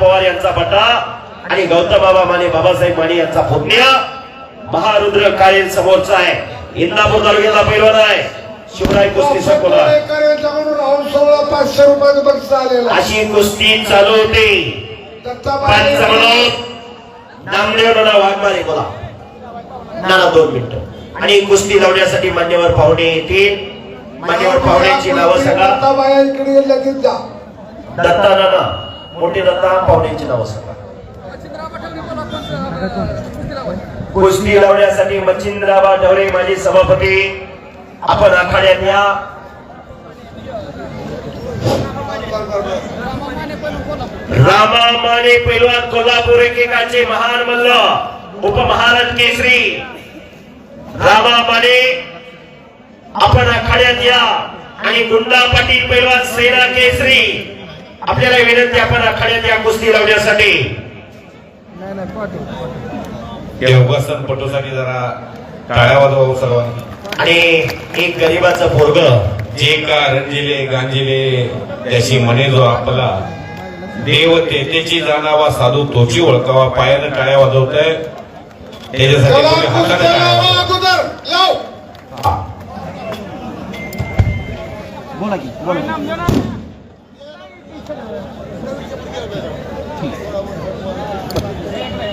पवार यांचा बटा आणि गौतम बाबा माने बाबासाहेब माने यांचा पुतण्या महारुद्र काळे समोरचा आहे. इंदापूर तालुक्याचा पहिलवान आहे. शिवराय कुस्ती सकोला पाचशे रुपयाचं बक्षीस आलेलं अशी कुस्ती चालू होती. नामदेव वाघमारे बोला. नाना दोन मिनिटं. आणि कुस्ती लावण्यासाठी मान्यवर पाहुणे येतील. मान्यवर पाहुण्याची नावं सांगा. दत्ताबाई इकडे दत्ता नाना. मोठे रत्ना पाहुण्यांची नावं सांगा. कुस्ती लावण्यासाठी मच्छिंद्राबा ढवरे माजी सभापती. आपण आखाड्यात या. रामा माने पैलवान कोल्हापूर एकेकाचे महान मल्ल उपमहाराज केसरी. रामा माने आपण आखाड्यात या. आणि गुंडा पाटील पैलवान सेना केसरी. आपल्याला विनंती आपण आखाड्यात या कुस्ती लावण्यासाठी. योगासन पटूसाठी जरा टाळ्या वाजवा सर्वांनी. आणि एक गरीबाचं पोरग. जे का रंजिले गांजिले त्याची मने जो आपला देव तेतेची जाणावा साधू तोची ओळखावा पायानं टाळ्या वाजवताय. त्याच्यासाठी चला, तुम्ही हाताने कुस्त्या टाळ्या लावा वाजवा. अगोदर लाव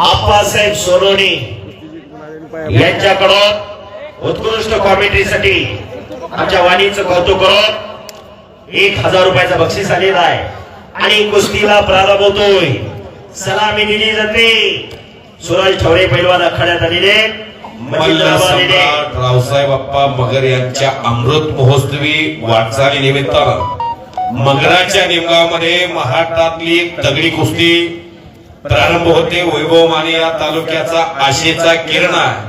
आप्पासाहेब सोनोनी यांच्याकडून उत्कृष्ट कॉमेंट्रीसाठी आमच्या वाणीचं कौतुक करून एक हजार रुपयाचा बक्षीस आलेला आहे. आणि कुस्तीला प्रारंभ होतोय. सलामी दिली जाते. सुरज ठवरे पैलवान आखाड्यात आलेले रावसाहेब अप्पा मगर यांच्या अमृत महोत्सवी वाटचाली निमित्तानं मगराच्या निमगामध्ये महाराष्ट्रातली तगडी कुस्ती प्रारंभ होते वैभव माने या तालुक्याचा आशेचा किरण आहे.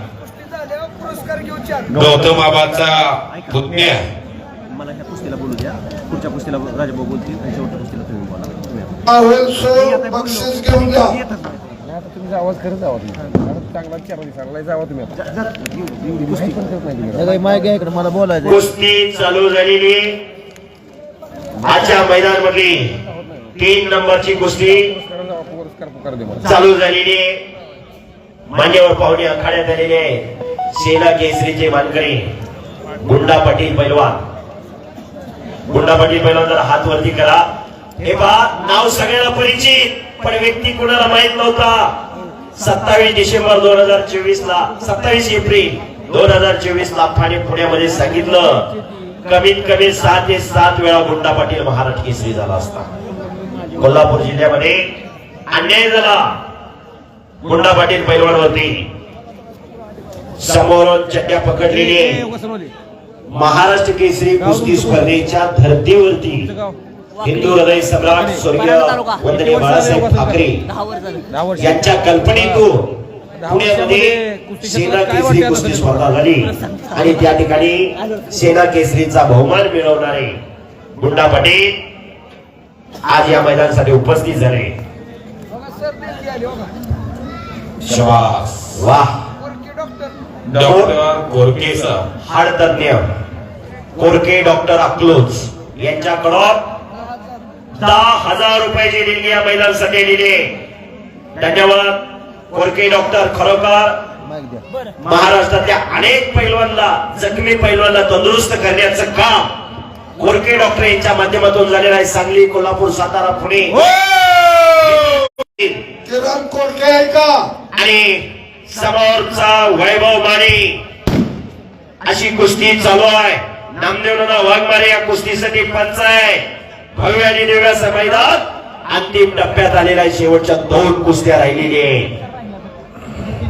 गौतम बाबाचा पुतण्या मला ह्या कुस्तीला बोलू द्या. पुढच्या कुस्तीला राजाभाऊ बोलतील आणि शेवटच्या कुस्तीला तुम्ही बोला. तुम्ही राहुल सो बक्षीस घेऊन जा. आता तुम्ही आवाज करत जावा तुम्ही. आता चांगला चार दिवसाला जावा तुम्ही इकडे मला बोलायचं कुस्ती चालू झालेली आजच्या मैदान मधली तीन नंबरची कुस्ती. चालू झालेली मान्यवर पाहुणे आखाड्यात आलेले आहेत. सेना केसरीचे मानकरी गुंडा पाटील पैलवान. गुंडा पाटील पैलवान जरा हात वरती करा. हे पहा नाव सगळ्यांना परिचित पण व्यक्ती कुणाला माहीत नव्हता. सत्तावीस डिसेंबर दोन हजार चोवीस ला सत्तावीस एप्रिल दोन हजार चोवीस ला ठाणे पुण्यामध्ये सांगितलं कमीत कमी सहा ते सात वेळा गुंडा पाटील महाराष्ट्र केसरी झाला असता. कोल्हापूर जिल्ह्यामध्ये अन्याय झाला. गुंडा पाटील पैलवानवरती. समोरून चट्ट्या पकडलेली आहे. महाराष्ट्र केसरी कुस्ती स्पर्धेच्या धर्तीवरती. हिंदू हृदय सम्राट स्वर्गीय वंदनीय बाळासाहेब ठाकरे यांच्या कल्पनेतून पुण्यामध्ये सेना केसरी कुस्ती स्पर्धा झाली. आणि त्या ठिकाणी सेना केसरीचा बहुमान मिळवणारे गुंडा पाटील आज या मैदानासाठी उपस्थित झाले. शबास वाह. डॉक्टर. कोरके डॉक्टर अकलोज यांच्याकडून दहा हजार रुपयाची देणगी या महिलांसाठी दिली. धन्यवाद कोरके डॉक्टर. खरोखर महाराष्ट्रातल्या अनेक पैलवानला जखमी पैलवानला तंदुरुस्त करण्याचं काम कोरके डॉक्टर यांच्या माध्यमातून झालेलं आहे. सांगली कोल्हापूर सातारा पुणे. किरण कोडके आहे का आणि समोरचा वैभव माने. अशी कुस्ती चालू आहे. नामदेवना वाघमारे या कुस्तीसाठी पंच आहे. भव्य आणि दिव्य मैदान अंतिम टप्प्यात आलेला आहे शेवटच्या दोन कुस्त्या राहिलेली आहे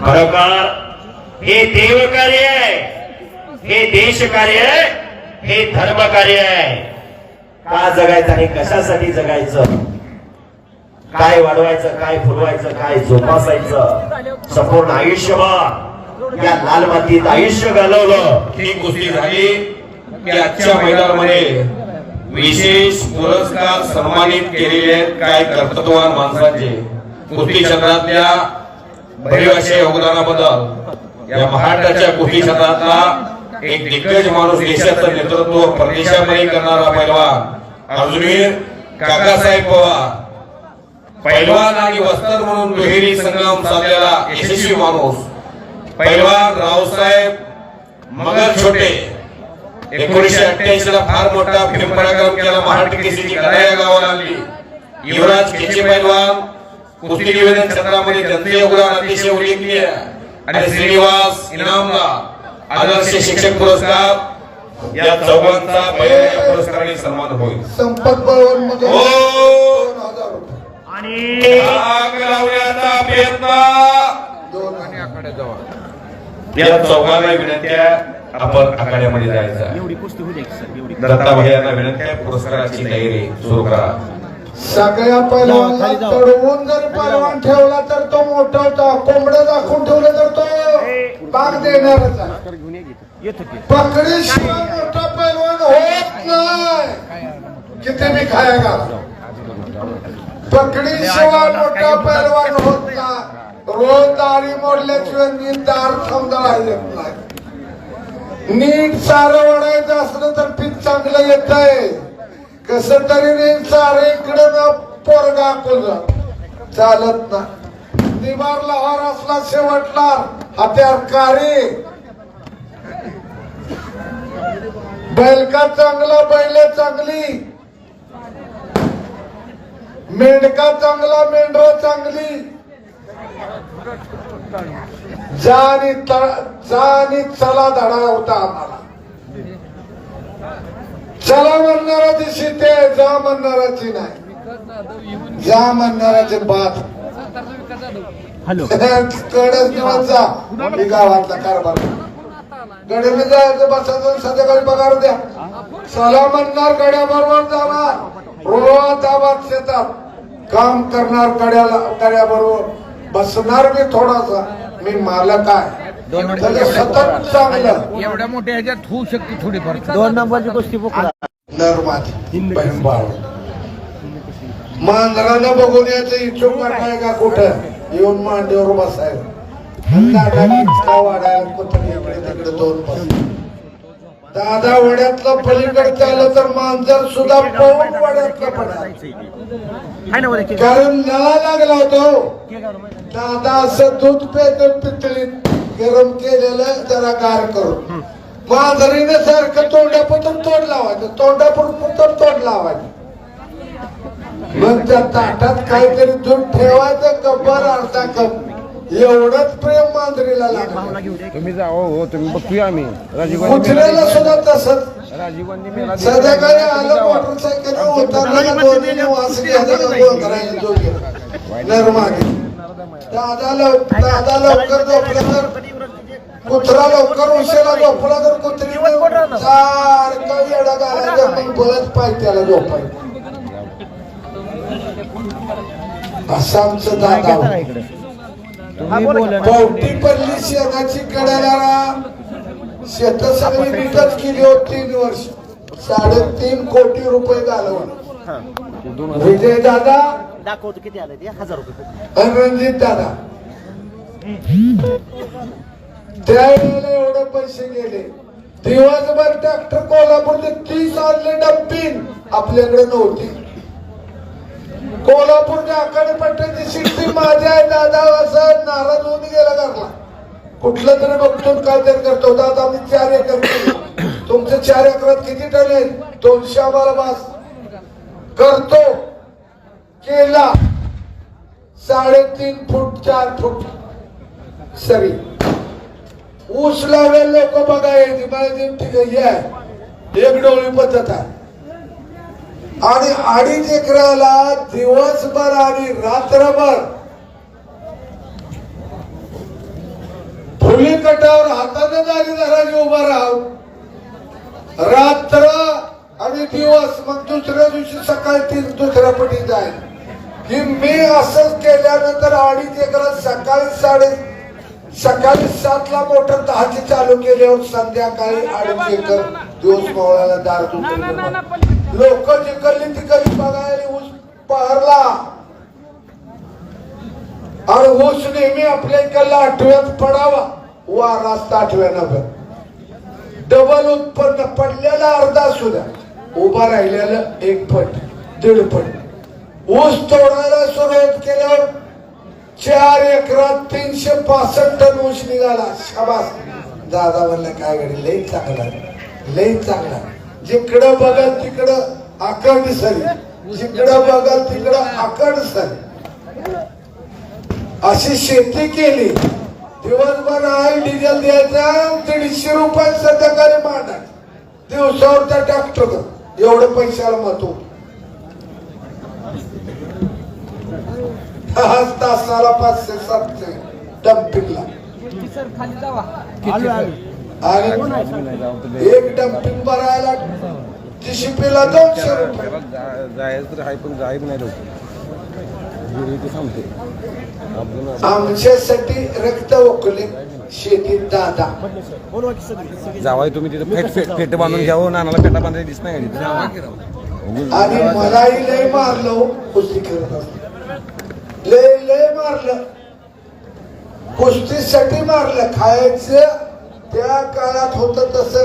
खरोखर हे देव कार्य आहे. हे देश कार्य आहे. हे धर्म कार्य आहे. का जगायचं आणि कशासाठी जगायचं? काय वाढवायचं काय फुलवायचं काय जोपासायचं संपूर्ण आयुष्यभर या लाल मातीत आयुष्य घालवलं. ही कुस्ती झाली की आजच्या मैदानामध्ये विशेष पुरस्कार सन्मानित केलेले काय कर्तृत्ववान माणसांचे. कुस्ती क्षेत्रातल्या भरीव योगदानाबद्दल या महाराष्ट्राच्या कुस्ती क्षेत्रातला एक दिग्गज माणूस देशाचं नेतृत्व परदेशामध्ये करणारा पैलवान. अर्जुनीर काकासाहेब पवार पैलवान आणि वस्तर म्हणून दुहेरी संग्राम साधलेला यशस्वी माणूस. पैलवान रावसाहेब मगर छोटे. एकोणीशे अठ्ठ्याऐंशी ला फार मोठा भीमपराक्रम केला महाराष्ट्र केसरीची या गावाला आणली. युवराज केचे पैलवान कुस्ती निवेदन क्षेत्रामध्ये त्यांचे योगदान अतिशय उल्लेखनीय. आणि श्रीनिवास इनामदार आदर्श शिक्षक पुरस्कार या चौघांचा पुरस्काराने सन्मान होईल. संपत आणि आग लावण्याचा प्रयत्न. दोन आणि आखाड्यात जावा. या चौघांना विनंत्या आपण आखाड्यामध्ये जायचं एवढी कुस्ती होऊ द्या की सर. एवढी दत्ता भैयांना विनंती आहे पुरस्काराची तयारी सुरू करा. सगळ्या. चढवून जर पैलवान ठेवला तर तो मोठा होता. कोंबडं दाखवून ठेवलं तर तो देणारच येतो की. पकडी शिवाय मोठा पैलवान होत नाही. किती मी पकडी शिवाय मोठा पैलवान होत नाही. रोज दाढी मोडल्याशिवाय नीट दार समजा येत नाही. नीट सारं वडायचं असलं तर पीक चांगलं येत आहे. कस तरी नीट सारं इकडे ना पोरगा कुल चालत ना निवार लहार असला शेवटला हत्यार कारी. बैलका चांगला बैल चांगली. मेंढका चांगला मेंढर चांगली. जा आणि त- जा आणि चला धडा होता आम्हाला. चला म्हणणाराची शेती जा म्हणणाराची नाही. जा म्हणणाराचे बात. हॅलो. कडच दिवस जा. मी गावातला कारभार गडे मी जायचं बसायचं संध्याकाळी पगार द्या. चला म्हणणार गड्याबरोबर जाणार. रोज आवाज शेतात काम करणार गड्याला गड्याबरोबर बसणार मी थोडासा. मी मालक आहे. सतत चांगलं. एवढ्या मोठ्या ह्याच्यात होऊ शकते थोडीफार. दोन नंबरची कुस्ती पोकळा नरमाती बहिंबाळ. मांजरानं बघून याचं इच्छुक वाटाय का कुठं? येऊन मांडीवर बसायला वाढायला कुठं इकडे तिकडे दोन पास दादा वड्यातलं पलीकडे आलं तर मांजर सुद्धा पळून वड्यातलं उद्या कारण नळा लागला होतो. दादा असं दूध पेत पितळीत गरम केलेलं जरा गार करून. मांजरीने सारखं तोंडापुरतं तोंड लावायचं. तोंडापुरतं तोंड लावायचं. मग त्या ताटात काहीतरी दूध ठेवायचं कपर अर्धा कप. एवढंच प्रेम मांजरीला तुम्ही जाओ हो तुम्ही बघतोय आम्ही. राजीव गांधी कुत्र्याला सुद्धा तसंच. राजीव गांधी मेला संध्याकाळी आलं मोटरसायकल दोन्ही दादा दादा लवकर झोपला तर कुत्रा लवकर उशिरा झोपला तर कुत्री सारखं येडा घालायचं परत पाय त्याला झोपायचं असं आमचं दादा पावटी पडली शेताची कडाला शेत सगळी नीटच केली होती तीन वर्ष. साडेतीन कोटी रुपये घालवून. विजय दादा. दाखवतो किती आलं ते? हजार रुपये. आणि रणजित दादा. त्यावेळेला एवढे पैसे गेले. दिवसभर ट्रॅक्टर कोल्हापूरचे तीस आणले डब्बीन आपल्याकडे नव्हती. कोल्हापूरच्या आखाडी पट्ट्याची शिट्टी माझ्या आहे दादा. महाराज होऊन गेला घरला कुठलं तरी बघतो काय तरी करतो. आता आम्ही चार एकर केली. तुमचे चार एकरात किती टन येईल दोनशे आम्हाला बास करतो. केला. साडेतीन फूट चार फूट. सरी. ऊस लावेल लोक बघा येते मला ठीक आहे. एक डोळी पद्धत आहे. आणि अडीच एकराला दिवसभर आणि रात्रभर फुली कटावर हाताने दारी धरायची उभा राहू. रात्र आणि दिवस मग दुसऱ्या दिवशी सकाळी तीन दुसऱ्या पटी जाईल. की मी असंच केल्यानंतर अडीच एकरात सकाळी साडे सकाळी सातला मोटर दहाची चालू केल्यावर संध्याकाळी अडीच एकर दिवस मोहळाला दार लोक जिकडली तिकडली बघायला ऊस पहरला. आणि ऊस नेहमी आपल्या इकडला आठव्यात पडावा. वारा असता आठव्या डबल उत्पन्न पडलेला अर्धा सुद्धा. उभा राहिलेलं एक पट दीड पट. ऊस तोडायला सुरुवात केल्यावर चार एकरात तीनशे पासष्ट टन ऊस निघाला. शाबास. दादा म्हणलं काय गडी लई चांगला लई चांगला जिकडं बघाल तिकडं आकड सरी. जिकडं बघाल तिकडं आकड सरी. अशी शेती केली. दिवसभर ऑइल डिझेल द्यायचा दीडशे रुपये संध्याकाळी मांडा. दिवसावर त्या ट्रॅक्टर एवढं पैशाला महत्त्व दहा तासाला पाचशे सातशे. डम्पिंगला आणि एक डम्पिंग भरायला जीसीपीला दोनशे रुपये. जायचं तर आहे पण जायचं नाही लवकर जे ते सांगते आपण आमच्यासाठी रक्त ओकले शेतीत दादा. जावाय तुम्ही तिथं फेट फेट फेट बांधून घ्यावं नानाला फेटा बांधायला दिसत नाही आणि मलाही लय मारलं हो, कुस्ती असताना. लय लय मारलं. कुस्तीसाठी मारलं. खायचं त्या काळात होत तस.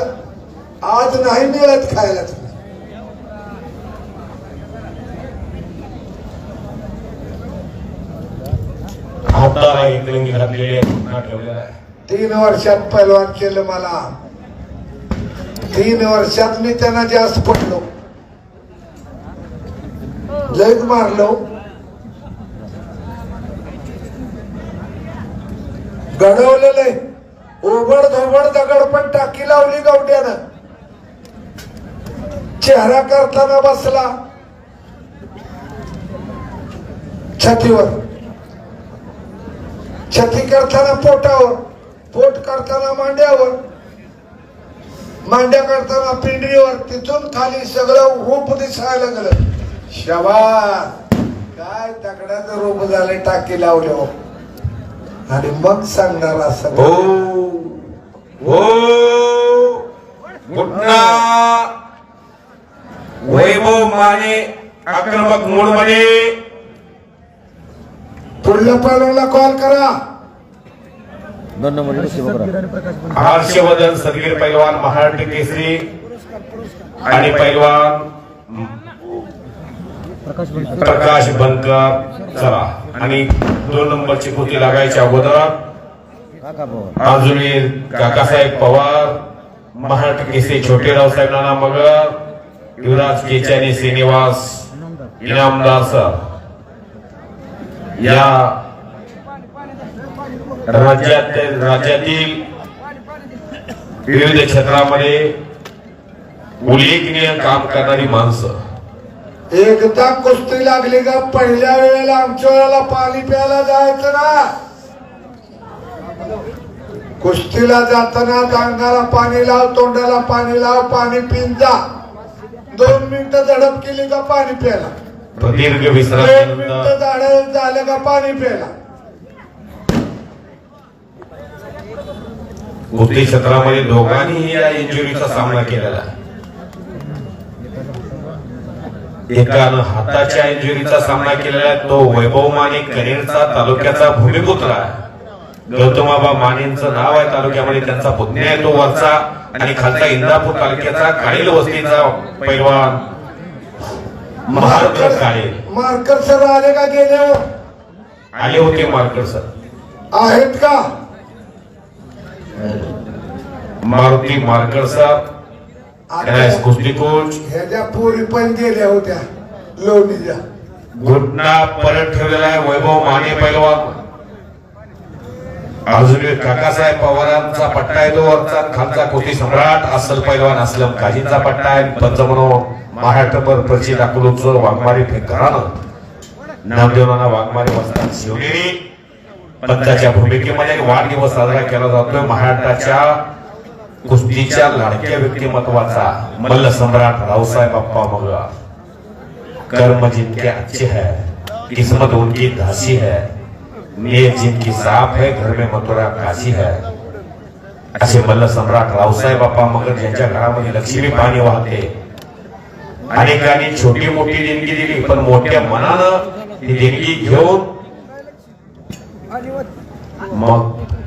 आज नाही मिळत खायला. तीन वर्षात पैलवान केलं मला. तीन वर्षात मी त्यांना जास्त पडलो. लयच मारलो. घडवलेलं ओबड धोबड दगड पण टाकी लावली गावड्यानं चेहरा करताना बसला. छातीवर. छती करताना पोटावर पोट करताना मांड्यावर मांड्या करताना पिंडीवर तिथून खाली सगळं रूप दिसायला लागलं. शबास काय दगडाचं रूप झाले टाकी लावले हो. आणि मग सांगणार असं हो. हो. पुन्हा. वैभव माने आक्रमक मूडमध्ये पुढल्या पहिल्याला कॉल करा दोन नंबर हर्षवर्धन सदगीर पैलवान महाराष्ट्र केसरी आणि पैलवान प्रकाश बनकर चला. आणि दोन नंबरची कृती लागायच्या अगोदर? अजून काकासाहेब पवार महाराष्ट्र केसरी छोटे रावसाहेब नाना मगर युवराज केचानी श्रीनिवास इनामदार सर. या राज्यात राज्यातील विविध क्षेत्रामध्ये उल्लेखनीय काम करणारी माणसं. एकदा कुस्ती लागली का पहिल्या वेळेला आमच्या वेळेला पाणी प्यायला जायचं ना? कुस्तीला जाताना अंगाला पाणी लाव तोंडाला पाणी लाव पाणी पिंजा दोन मिनिटं झडप केली का पाणी प्यायला? विश्रांतीनंतर मिनिटं झाड झालं का पाणी प्यायला? कुस्ती क्षेत्रामध्ये दोघांनीही या इंजुरीचा सामना केलेला. एकानं हाताच्या इंजुरीचा सामना केलेला आहे तो वैभव माने कनेरचा तालुक्याचा भूमिपुत्र आहे. गौतमाबा मानेंचं नाव आहे तालुक्यामध्ये त्यांचा पुतण्या आहे तो वरचा आणि खालचा इंदापूर तालुक्याचा काळील वस्तीचा पैलवान महाराष्ट्र काळील मार्कर सर आले का गेल्यावर? आले होते मार्कर सर. आहेत का? मारुती मार्कर सर कुस्ती कोच. ह्याच्या पोरी पण गेल्या होत्या लोणीच्या. घुटना परत ठेवलेला आहे वैभव माने पैलवान. अजून काकासाहेब पवारांचा पट्टा आहे तो वरचा खालचा कोटी सम्राट असल पैलवान असलम काहींचा पट्टा आहे. पंचमनो महाराष्ट्रभर प्रचित अकलूचं वाघमारी घराणं. नामदेवनाना वाघमारी वस्तात शिवनेरी पंताच्या भूमिकेमध्ये वाढदिवस साजरा केला जातोय. महाराष्ट्राच्या कुस्तीच्या लाडक्या व्यक्तिमत्वाचा मल्ल सम्राट रावसाहेब बाप्पा मगर कर्म जिनके अच्छे है किस्मत उनकी धासी है. नेक जिनकी साफ है घर में मथुरा काशी है। असे मल्ल सम्राट रावसाहेब बाप्पा मगर ज्यांच्या घरामध्ये लक्ष्मी पाणी वाहते। अनेकांनी छोटी मोठी देणगी दिली पण मोठ्या मनानं ती देणगी घेऊन मग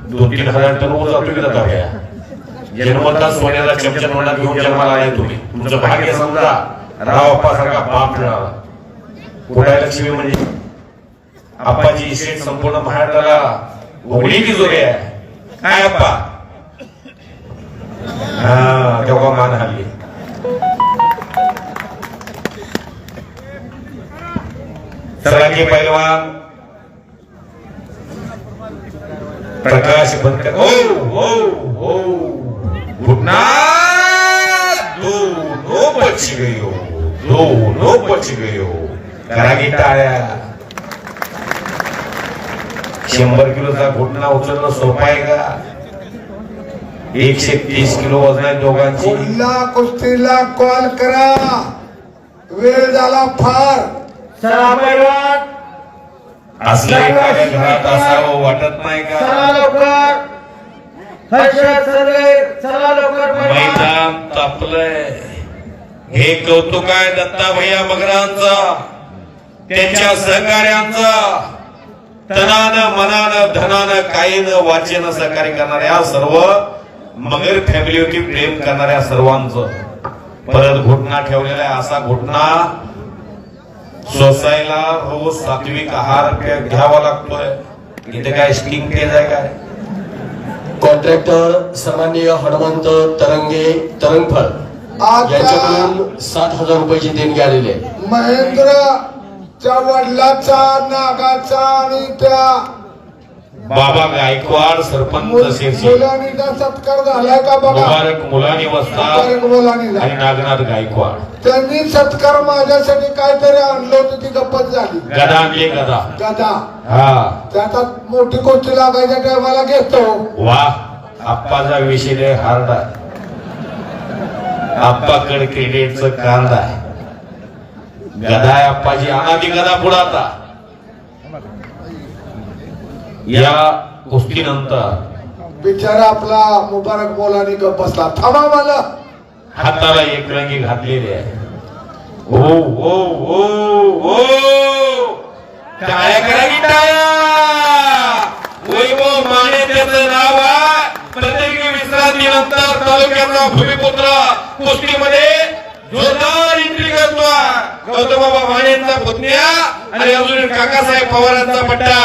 दोन तीन हजार टन ऊस जातो की जन्मता सोन्याला चमचन म्हणा घेऊन जन्माला आले तुम्ही. तुमचं भाग्य समजा राव सारखा बाप मिळाला. कुठे लक्ष्मी म्हणजे? आप्पाची शेठ संपूर्ण महाराष्ट्राला उघडी की जोरी आहे. काय आप्पा? हा तेव्हा मान हल्ली सरांनी पैलवान प्रकाश बनकर ओ हो, ओ हो, ओ हो. घुटना दोनों बच गयो दोनों बच गयो. करा टाळ्या. शंभर किलोचा घुटना उचलणं सोपं आहे का? एकशे तीस किलो वजन आहे दोघांची. कुस्तीला कॉल करा. वेळ झाला फार. चला पैलवान असलं एखाद्या घरात असावं वाटत नाही का? चला लवकर. हर्षद सगळे चला लवकर पैलवान मैदान तापलंय. हे कौतुक आहे दत्ता भैया मगरांचा. त्यांच्या सहकार्यांचा तनानं मनानं धनानं कायीनं वाचेनं सहकार्य करणाऱ्या सर्व मगर फॅमिलीवरती प्रेम करणाऱ्या सर्वांचं परत घुटना ठेवलेला आहे. असा घुटना सोसायला रोज सात्विक आहार घ्या- घ्यावा लागतोय. इथे काय स्टिंग केज आहे काय? कॉन्ट्रॅक्टर सन्माननीय हनुमंत तरंगे तरंगफळ यांच्याकडून सात हजार रुपयाची देणगी आलेली आहे. महेंद्रच्या वडिलाचा नागाचा आणि त्या बाबा गायकवाड सरपंच मुल- शिरशी मुलांनीचा सत्कार झालाय का बघा? मुबारक मुलानी वस्ता मुबारक मुलांनी आणि. नागनाथ गायकवाड. त्यांनी सत्कार माझ्यासाठी काहीतरी आणलं होतं ती गप्पत झाली. गदा आणली गदा. गदा. हा. त्याचा मोठी गोष्टी लागायच्या टायमाला घेतो. वा आप्पाचा विषय हार्ड आहे. आप्पाकडे क्रिकेटचं कार्ड आहे. गदा आहे आप्पाची अनादी गदा पुढे आता या गोष्टीनंतर बिचारा आपला मुबारक मोलानी गप बसला. थांबा मला. हाताला एक रंगी घातलेली आहे. ओ ओ ओ ओ. टाळ्या करा की टाळ्या. वैभव माने त्याचं नाव आहे. प्रत्येक विश्रांतीनंतर तालुक्याचा भूमिपुत्र कुस्तीमध्ये जोरदार एंट्री करतोय गौतम बाबा पुतण्या आणि अजून काकासाहेब पवारांचा पट्टा.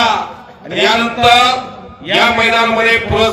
आणि यानंतर या मैदानामध्ये पुरस्कार